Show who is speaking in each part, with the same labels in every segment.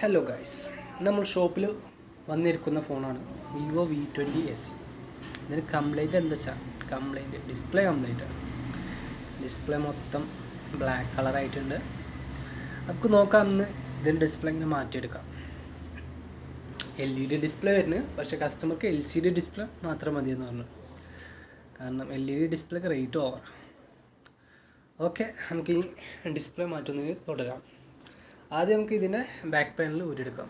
Speaker 1: Hello guys നമ്മൾ ഷോപ്പിൽ വന്നിരിക്കുന്ന ഫോണാണ് Vivo V twenty S C ഇതിന് കംപ്ലൈന്റ് എന്താ വെച്ചാൽ കംപ്ലൈന്റ് ഡിസ്പ്ലേ കംപ്ലൈന്റ് ഡിസ്പ്ലേ മൊത്തം ബ്ലാക്ക് കളറായിട്ടുണ്ട് നമുക്ക് നോക്കാം ഇന്ന് ഇതിന്റെ ഡിസ്പ്ലേ ഇങ്ങനെ മാറ്റിയെടുക്കാം. എൽ ഇ ഡി ഡിസ്പ്ലേ വരുന്നത്. പക്ഷേ കസ്റ്റമർക്ക് എൽ സി ഡി ഡിസ്പ്ലേ മാത്രം മതിയെന്ന് പറഞ്ഞു. കാരണം എൽ ഇ ഡി ഡിസ്പ്ലേക്ക് റേറ്റ് ഓവർ ഓക്കെ നമുക്ക് ഈ ഡിസ്പ്ലേ മാറ്റുന്നതിന് തുടരാം. ആദ്യം നമുക്ക് ഇതിന്റെ ബാക്ക് പാനൽ ഊരിയെടുക്കാം.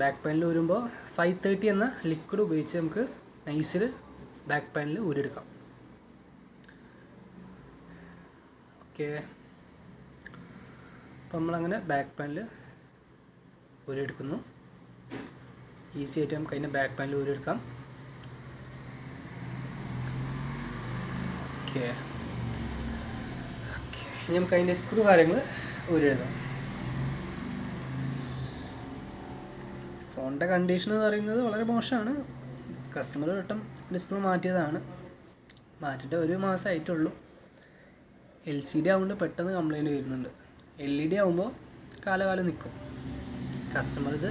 Speaker 1: ബാക്ക് പാനൽ ഊരുമ്പോൾ ഫൈവ് തേർട്ടി എന്ന ലിക്വിഡ് ഉപയോഗിച്ച് നമുക്ക് നൈസിൽ ബാക്ക് പാനൽ ഊരിയെടുക്കാം. ഓക്കെ അപ്പം നമ്മളങ്ങനെ ബാക്ക് പാനൽ ഊരിയെടുക്കുന്നു. ഈസി ആയിട്ട് നമുക്ക് അതിന്റെ ബാക്ക് പാനൽ ഊരിയെടുക്കാം. ഓക്കെ ഓക്കെ ഇനി നമുക്ക് അതിന്റെ സ്ക്രൂ കാര്യങ്ങൾ ഊരിയെടുക്കാം ഫോണിന്റെ കണ്ടീഷൻ എന്ന് പറയുന്നത് വളരെ മോശമാണ്. കസ്റ്റമർ വട്ടം ഡിസ്പ്ലേ മാറ്റിയതാണ്. മാറ്റിയിട്ട് ഒരു മാസമായിട്ടുള്ളൂ. എൽ സി ഡി ആകുമ്പോൾ പെട്ടെന്ന് കംപ്ലൈന്റ് വരുന്നുണ്ട്. എൽ ഇ ഡി ആകുമ്പോൾ കാലകാലം നിൽക്കും കസ്റ്റമർ ഇത്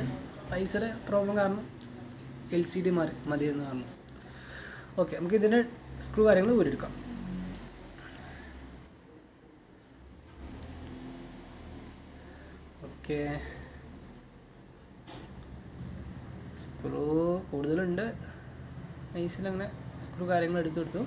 Speaker 1: പൈസയുടെ പ്രോബ്ലം കാരണം എൽ സി ഡി മാറി മതിയെന്ന് പറഞ്ഞു. ഓക്കെ നമുക്ക് ഇതിന്റെ സ്ക്രൂ കാര്യങ്ങൾ ഊരിയെടുക്കാം. ഓക്കെ. സ്ക്രൂ കൂടുതലുണ്ട്. നൈസിൽ അങ്ങനെ സ്ക്രൂ കാര്യങ്ങൾ എടുത്തു കൊടുത്തു.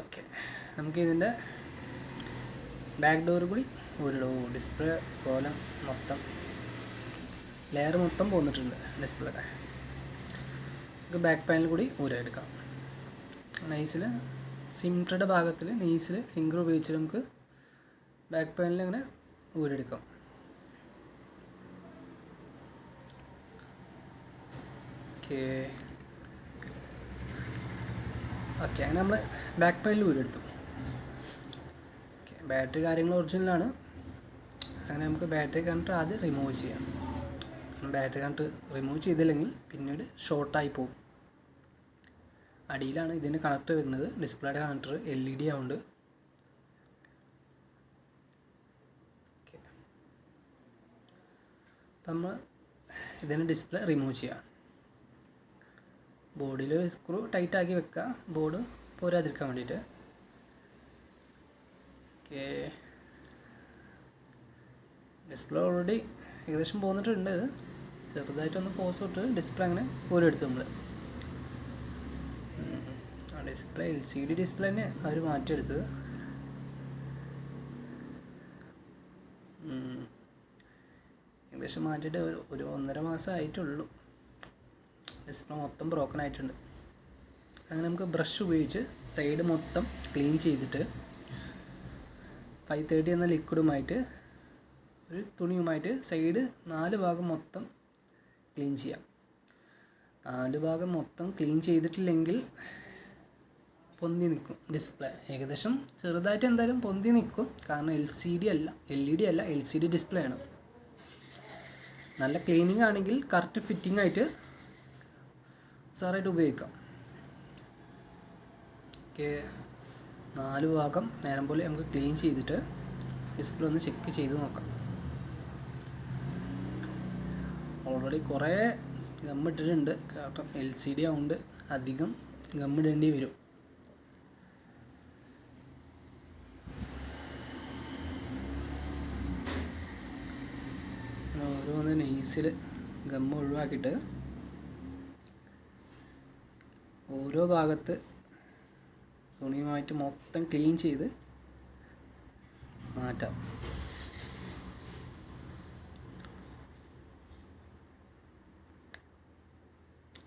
Speaker 1: ഓക്കെ. നമുക്ക് ഇതിന്റെ ബാക്ക് ഡോർ കൂടി ഒരു ഡിസ്പ്ലേ പോലെ മൊത്തം. ലെയർ മൊത്തം പോന്നിട്ടുണ്ട് ഡിസ്പ്ലേയുടെ. നമുക്ക് ബാക്ക് പാനൽ കൂടി ഊരെടുക്കാം നൈസിൽ സിംറ്റയുടെ ഭാഗത്തിൽ നൈസിൽ ഫിംഗർ ഉപയോഗിച്ച് നമുക്ക് ബാക്ക് പാനൽ അങ്ങനെ ഊരെടുക്കാം. ഓക്കെ ഓക്കെ അങ്ങനെ നമ്മൾ ബാക്ക് പാനൽ ഊരെടുത്തു. ബാറ്ററി കാര്യങ്ങൾ ഒറിജിനലാണ് അങ്ങനെ നമുക്ക് ബാറ്ററി കണ്ടിട്ട് ആദ്യം റിമൂവ് ചെയ്യാം. ബാറ്ററി കണ്ടിട്ട് റിമൂവ് ചെയ്തില്ലെങ്കിൽ പിന്നീട് ഷോർട്ടായി പോകും. അടിയിലാണ് ഇതിന് കണക്ടർ വരുന്നത്. ഡിസ്പ്ലേയുടെ കണക്ടർ എൽ ഇ ഡി ആവുണ്ട് അപ്പം നമ്മൾ ഇതിന് ഡിസ്പ്ലേ റിമൂവ് ചെയ്യാം. ബോർഡിൽ സ്ക്രൂ ടൈറ്റ് ആക്കി വെക്കുക ബോർഡ് പോരാതിരിക്കാൻ വേണ്ടിയിട്ട്. ഓക്കെ ഡിസ്പ്ലേ ഓൾറെഡി ഏകദേശം പോന്നിട്ടുണ്ട്. ചെറുതായിട്ടൊന്ന് ഫോഴ്സ് ഇട്ട് ഡിസ്പ്ലേ അങ്ങനെ ഊരെടുത്തു നമ്മൾ ആ display L C D display തന്നെ അവർ മാറ്റിയെടുത്തത്. ഏകദേശം മാറ്റിയിട്ട് ഒരു ഒന്നര മാസം ആയിട്ടുള്ളൂ. ഡിസ്പ്ലേ മൊത്തം ബ്രോക്കൺ ആയിട്ടുണ്ട്. അങ്ങനെ നമുക്ക് ബ്രഷ് ഉപയോഗിച്ച് സൈഡ് മൊത്തം ക്ലീൻ ചെയ്തിട്ട് ഫൈവ് തേർട്ടി എന്ന ലിക്വിഡുമായിട്ട് ഒരു തുണിയുമായിട്ട് സൈഡ് നാല് ഭാഗം മൊത്തം ക്ലീൻ ചെയ്യാം. നാല് ഭാഗം മൊത്തം ക്ലീൻ ചെയ്തിട്ടില്ലെങ്കിൽ പൊന്തി നിൽക്കും ഡിസ്പ്ലേ ഏകദേശം ചെറുതായിട്ട് എന്തായാലും പൊന്തി നിൽക്കും കാരണം എൽ സി ഡി അല്ല. എൽ ഇ ഡി അല്ല. എൽ സി ഡി ഡിസ്പ്ലേ ആണ്. നല്ല ക്ലീനിങ് ആണെങ്കിൽ കറക്റ്റ് ഫിറ്റിംഗ് ആയിട്ട് സാറായിട്ട് ഉപയോഗിക്കാം. ഓക്കെ നാല് ഭാഗം നേരം പോലെ നമുക്ക് ക്ലീൻ ചെയ്തിട്ട് ഡിസ്പ്ലേ ഒന്ന് ചെക്ക് ചെയ്ത് നോക്കാം. ഓൾറെഡി കുറേ ഗമ്മിട്ടിട്ടുണ്ട് കാരണം എൽ സി ഡി ആവുകൊണ്ട് അധികം ഗമ്മിടേണ്ടി വരും. ഓരോന്ന് നെയ്സിൽ ഗമ്മ് ഒഴിവാക്കിയിട്ട് ഓരോ ഭാഗത്ത് തുണിയുമായിട്ട് മൊത്തം ക്ലീൻ ചെയ്ത് മാറ്റാം.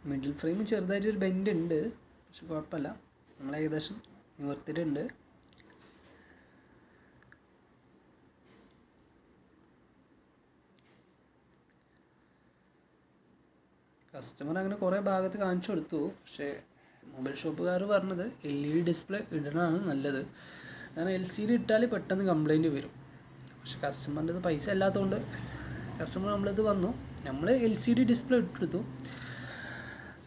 Speaker 1: മിഡിൽ ഫ്രെയിം ചെറുതായിട്ട് ഒരു ബെൻഡ് ഉണ്ട് പക്ഷെ കുഴപ്പമില്ല. നമ്മൾ ഏകദേശം നിവർത്തിയിട്ടുണ്ട്. കസ്റ്റമർ അങ്ങനെ കുറേ ഭാഗത്ത് കാണിച്ചു കൊടുത്തു. പക്ഷേ മൊബൈൽ ഷോപ്പുകാർ പറഞ്ഞത് എൽ ഇ ഡി ഡിസ്പ്ലേ ഇടണമാണ് നല്ലത്. കാരണം എൽ സി ഡി ഇട്ടാൽ പെട്ടെന്ന് കംപ്ലൈന്റ് വരും. പക്ഷെ കസ്റ്റമറിന്റെ ഇത് പൈസ അല്ലാത്തതുകൊണ്ട് കസ്റ്റമർ നമ്മളിത് വന്നു. നമ്മൾ എൽ സി ഡി ഡിസ്പ്ലേ ഇട്ടെടുത്തു.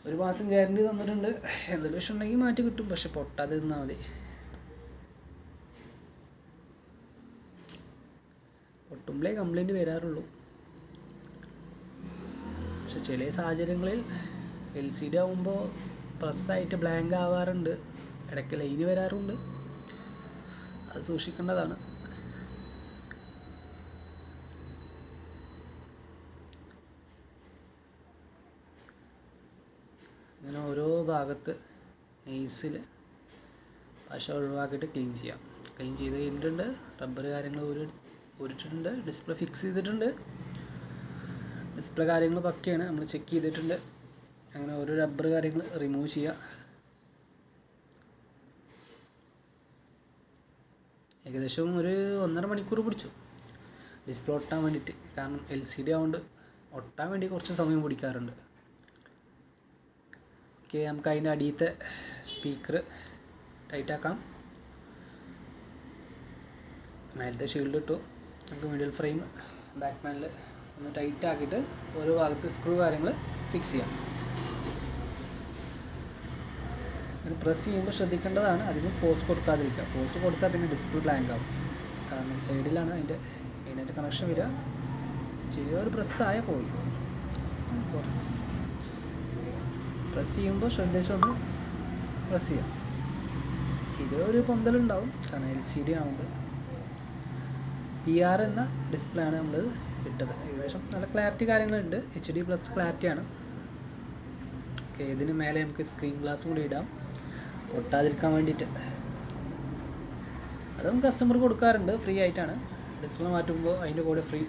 Speaker 1: ഒരു മാസം ഗ്യാരണ്ടി തന്നിട്ടുണ്ട്. എന്തെങ്കിലും വിഷയം ഉണ്ടെങ്കിൽ മാറ്റി കിട്ടും. പക്ഷെ പൊട്ടാതെ നിന്നാൽ മതി. പൊട്ടുമ്പോഴേ കംപ്ലൈന്റ് വരാറുള്ളൂ. പക്ഷെ ചില സാഹചര്യങ്ങളിൽ എൽ സി ഡി ആകുമ്പോൾ പ്രസ്സായിട്ട് ബ്ലാങ്ക് ആവാറുണ്ട്. ഇടയ്ക്ക് ലൈന് വരാറുണ്ട്. അത് സൂക്ഷിക്കേണ്ടതാണ്. ഇങ്ങനെ ഓരോ ഭാഗത്ത് നെയ്സിൽ പശ ഒഴിവാക്കിയിട്ട് ക്ലീൻ ചെയ്യാം. ക്ലീൻ ചെയ്ത് കഴിഞ്ഞിട്ടുണ്ട്. റബ്ബർ കാര്യങ്ങൾ ഒരു ഊരിട്ടിട്ടുണ്ട് ഡിസ്പ്ലേ ഫിക്സ് ചെയ്തിട്ടുണ്ട്. ഡിസ്പ്ലേ കാര്യങ്ങൾ പക്കയാണ്. നമ്മൾ ചെക്ക് ചെയ്തിട്ടുണ്ട്. അങ്ങനെ ഓരോ റബ്ബർ കാര്യങ്ങൾ റിമൂവ് ചെയ്യുക ഏകദേശം ഒരു ഒന്നര മണിക്കൂർ പിടിച്ചു. ഡിസ്പ്ലേ ഒട്ടാൻ വേണ്ടിയിട്ട്. കാരണം എൽ സി ഡി ആവുകൊണ്ട് ഒട്ടാൻ വേണ്ടി കുറച്ച് സമയം പിടിക്കാറുണ്ട്. ഓക്കെ നമുക്ക് അതിന്റെ അടിയത്തെ സ്പീക്കർ ടൈറ്റാക്കാം മേലത്തെ ഷീൽഡ് ഇട്ടു. നമുക്ക് മിഡിൽ ഫ്രെയിം ബാക്ക് പാനൽ ഒന്ന് ടൈറ്റ് ആക്കിയിട്ട് ഓരോ ഭാഗത്ത് സ്ക്രൂ കാര്യങ്ങൾ ഫിക്സ് ചെയ്യാം. പ്രസ് ചെയ്യുമ്പോൾ ശ്രദ്ധിക്കേണ്ടതാണ് അധികം ഫോഴ്സ് കൊടുക്കാതിരിക്കുക. ഫോഴ്സ് കൊടുത്താൽ പിന്നെ ഡിസ്പ്ലേ ബ്ലാങ്ക് ആവും. കാരണം സൈഡിലാണ് അതിന്റെ മെയിനായിട്ട് കണക്ഷൻ വരിക. ചെറിയൊരു പ്രസ്സായ പോയി. കുറച്ച്. പ്രസ് ചെയ്യുമ്പോൾ ശ്രദ്ധിച്ചൊന്ന് പ്രസ് ചെയ്യാം. ചെറിയൊരു പൊന്തലുണ്ടാവും. കാരണം എൽ സി ഡി ആവുമ്പോൾ പി ആർ എന്ന ഡിസ്പ്ലേ ആണ് നമ്മൾ ഇട്ടത്. ഏകദേശം നല്ല ക്ലാരിറ്റി കാര്യങ്ങളുണ്ട്. എച്ച് ഡി പ്ലസ് ക്ലാരിറ്റി ആണ്. ഓക്കെ ഇതിന് മേലെ നമുക്ക് സ്ക്രീൻ ഗ്ലാസ് കൂടി ഇടാം. ഒട്ടാതിരിക്കാൻ വേണ്ടിയിട്ട്. അതും കസ്റ്റമർ കൊടുക്കാറുണ്ട്. ഫ്രീ ആയിട്ടാണ്. ഡിസ്പ്ലേ മാറ്റുമ്പോൾ അതിന്റെ കൂടെ ഫ്രീ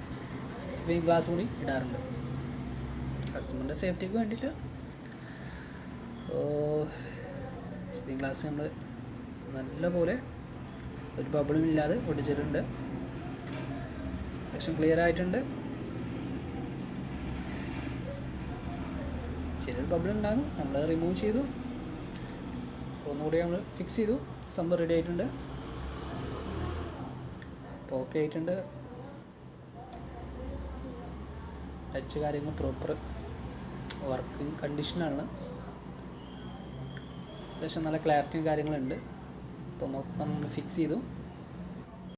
Speaker 1: സ്ക്രീൻ ഗ്ലാസ് കൂടി ഇടാറുണ്ട്. കസ്റ്റമറിന്റെ സേഫ്റ്റിക്ക് വേണ്ടിയിട്ട് സ്ക്രീൻ ഗ്ലാസ് നമ്മൾ നല്ലപോലെ ഒരു ബബിളും ഇല്ലാതെ ഒട്ടിച്ചിട്ടുണ്ട് ലക്ഷം ക്ലിയർ ആയിട്ടുണ്ട്. ചെറിയൊരു ബബിൾ ഉണ്ടാകും നമ്മൾ റിമൂവ് ചെയ്തു. ഒന്നുകൂടി നമ്മൾ ഫിക്സ് ചെയ്തു. സംഭവം റെഡി ആയിട്ടുണ്ട്. അപ്പോൾ ഓക്കെ ആയിട്ടുണ്ട്. ടച്ച് കാര്യങ്ങൾ പ്രോപ്പർ വർക്കിംഗ് കണ്ടീഷനാണ് അത്യാവശ്യം നല്ല ക്ലാരിറ്റിയും കാര്യങ്ങളുണ്ട് അപ്പോൾ മൊത്തം ഫിക്സ് ചെയ്തു.